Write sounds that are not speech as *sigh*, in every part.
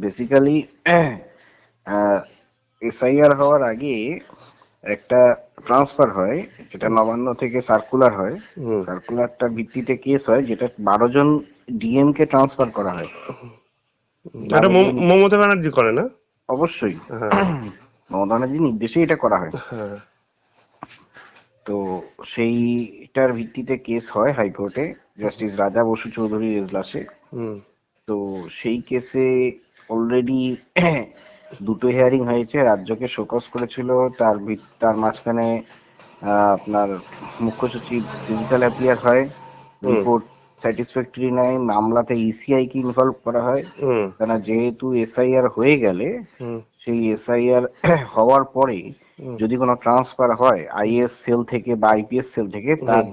Basically SIR *clears throat* হওয়ার আগে একটা ট্রান্সফার হয় যেটা নবান্ন থেকে সার্কুলার হয়। হুম। সার্কুলারটার ভিত্তিতে কেস হয় যেটা বারো জন ডিএম কে ট্রান্সফার করা হয়। এটা মমতা ব্যানার্জি করে না? অবশ্যই। হ্যাঁ। *clears throat* মমতা ব্যানার্জির নির্দেশে এটা করা হয়। হ্যাঁ। তো সেইটার ভিত্তিতে কেস হয় হাইকোর্টে জাস্টিস রাজা বসু চৌধুরীর এজলাসে তো সেই কেসে অলরেডি *clears throat* দুটো হিয়ারিং হয়েছে রাজ্যকে শোকস করেছিল তার তার মাঝখানে আপনার মুখ্য সচিব ফিজিক্যাল অ্যাপিয়ার হয়। রিপোর্ট স্যাটিসফ্যাক্টরি নেয় মামলাতে ইসিআই কে ইনভলভ করা হয় হুম কেন যেহেতু এসআইআর হয়ে গেলে সেই এসআইআর *clears throat* হওয়ার পরে। যদি কোনো ট্রান্সফার হয় আইএস সেল থেকে বা আইপিএস সেল থেকে তার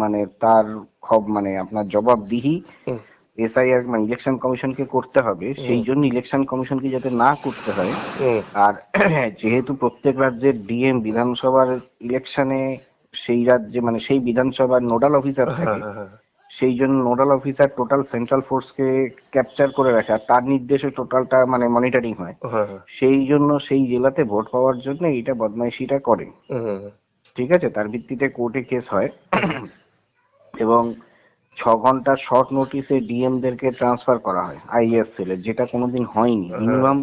মানে তার খব মানে আপনার জবাবদিহি। এসআইআর মানে ইলেকশন কমিশনকে করতে হবে সেই জন্য ইলেকশন কমিশনকে যাতে না করতে হয়। আর *clears throat* যেহেতু প্রত্যেক রাজ্যের ডিএম বিধানসভার ইলেকশনে সেই রাজ্যে মানে সেই বিধানসভার নোডাল অফিসার হ্যাঁ থাকে হ্যাঁ হ্যাঁ। সেই জন্য নোডাল অফিসার টোটাল সেন্ট্রাল ফোর্সকে ক্যাপচার করে রাখা তার নির্দেশে টোটালটা মানে মনিটরিং হয়। হ্যাঁ হ্যাঁ। সেই জন্য সেই জেলাতে ভোট পাওয়ার জন্য এইটা বদমাইশিটা করে। ঠিক আছে? তার ভিত্তিতে কোর্টে কেস হয়। *clears throat* এবং ছ ঘণ্টার শর্ট নোটিসে ডিএম দেরকে ট্রান্সফার করা হয় আইএস সেলে যেটা কোনোদিন হয়নি হ্যাঁ। মিনিমাম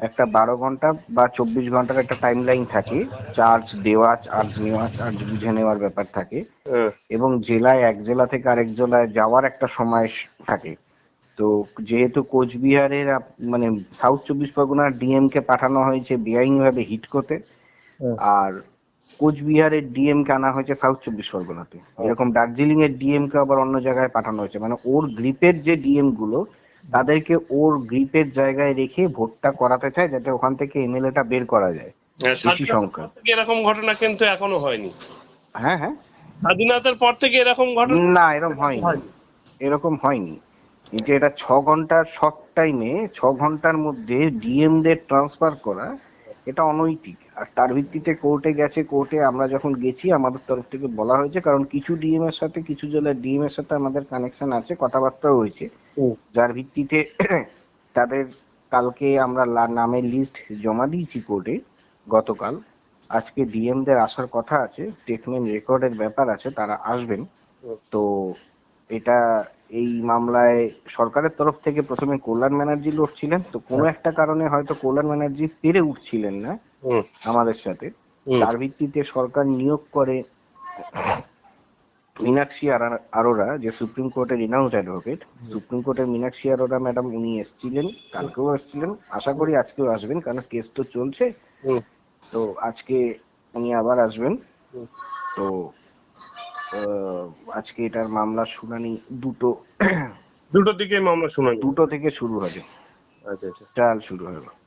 একটা বারো ঘণ্টা বা চব্বিশ ঘণ্টার একটা টাইম লাইন থাকে চার্জ দেওয়া চার্জ নেওয়া চার্জ বুঝে নেওয়ার ব্যাপার থাকে হ্যাঁ এবং জেলায় এক জেলা থেকে আরেক জেলায় যাওয়ার একটা সময় থাকে তো যেহেতু কোচবিহারের মানে সাউথ চব্বিশ পরগনার ডিএম কে পাঠানো হয়েছে বেআইনিভাবে হিট করতে হুম। আর কোচবিহারের ডিএম কে আনা হয়েছে সাউথ চব্বিশ পরগনাতে। এরকম দার্জিলিং এর ডিএম কে আবার অন্য জায়গায় পাঠানো হয়েছে। মানে ওর গ্রিপের যে ডিএমগুলো তাদেরকে ওর গ্রিপের জায়গায় রেখে ভোটটা করাতে চায় যাতে ওখান থেকে এমএলএ টা বের করা যায়। হ্যাঁ, বেশি স্বাধীনতার সংখ্যা এরকম ঘটনা কিন্তু এখনও হয়নি। হ্যাঁ হ্যাঁ। স্বাধীনতার পর থেকে এরকম ঘটনা? না এরকম হয়নি। এরকম হয়নি। কিন্তু এটা ছ ঘণ্টার শর্ট টাইমে ছ ঘণ্টার মধ্যে ডিএম দের ট্রান্সফার করা এটা অনৈতিক। আর তার ভিত্তিতে কোর্টে গেছে কোর্টে আমরা যখন গেছি আমাদের তরফ থেকে বলা হয়েছে কারণ কিছু ডিএম এর সাথে কিছু জেলার ডিএম এর সাথে আমাদের কানেকশন আছে কথাবার্তা হয়েছে। যার ভিত্তিতে *clears throat* তাদের কালকে আমরা নামের লিস্ট জমা দিয়েছি কোর্টে গতকাল। আজকে ডিএম দের আসার কথা আছে স্টেটমেন্ট রেকর্ডের ব্যাপার আছে তারা আসবেন। তো এটা এই মামলায় সরকারের তরফ থেকে প্রথমে কল্যাণ ব্যানার্জি লড়ছিলেন। তো কোনো একটা কারণে হয়তো কল্যাণ ব্যানার্জি পেরে উঠছিলেন না আমাদের সাথে। তার ভিত্তিতে সরকার নিয়োগ করে মীনাক্ষী আরোরা যে সুপ্রিম কোর্টের রিনাউন্ড অ্যাডভোকেট সুপ্রিম কোর্টের মীনাক্ষী আরোরা ম্যাডাম উনি এসেছিলেন কালকেও এসেছিলেন। আশা করি আজকেও আসবেন কারণ কেস তো চলছে। তো আজকে উনি আবার আসবেন। তো আজকে এটার মামলা শুনানি দুটো দুটো থেকে মামলা শুনানি। দুটো থেকে শুরু হবে। আচ্ছা আচ্ছা। ট্রায়াল শুরু হবে।